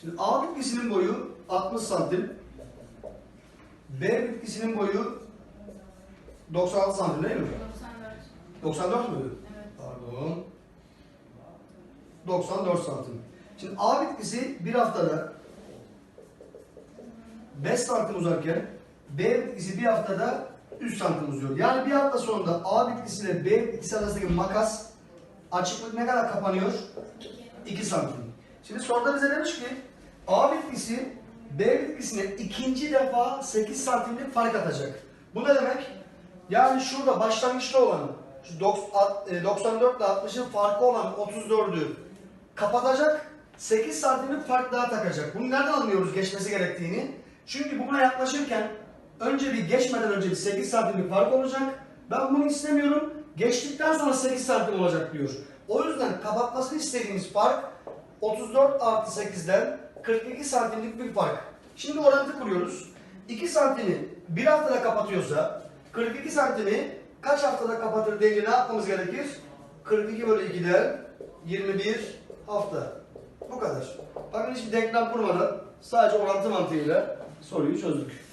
Şimdi A bitkisinin boyu 60 santim. B bitkisinin boyu 96 santim değil mi? 94. 94 mü? Evet. Pardon. 94 santim. Şimdi A bitkisi bir haftada 5 santim uzarken B bitkisi bir haftada 3 santim uzuyor. Yani bir hafta sonunda A bitkisiyle B bitkisi arasındaki makas açıklık ne kadar kapanıyor? 2 santim. Şimdi soruda bize demiş ki A bitkisi B bitkisine ikinci defa 8 santimlik fark atacak. Bu ne demek? Yani şurada başlangıçta olan şu 94 ile 60'ın farkı olan 34'ü kapatacak 8 santimlik fark daha takacak. Bunu nereden anlıyoruz geçmesi gerektiğini? Çünkü buna yaklaşırken önce bir geçmeden önce bir 8 santimlik fark olacak. Ben bunu istemiyorum. Geçtikten sonra 8 santim olacak diyor. O yüzden kapatmasını istediğimiz fark 34 artı 8'den 42 santimlik bir fark. Şimdi orantı kuruyoruz. 2 santimi bir haftada kapatıyorsa 42 santimi kaç haftada kapatır deyince ne yapmamız gerekir? 42 bölü 2'den 21 hafta. Bu kadar. Bakın hiçbir denklem kurmadan sadece orantı mantığıyla soruyu çözdük.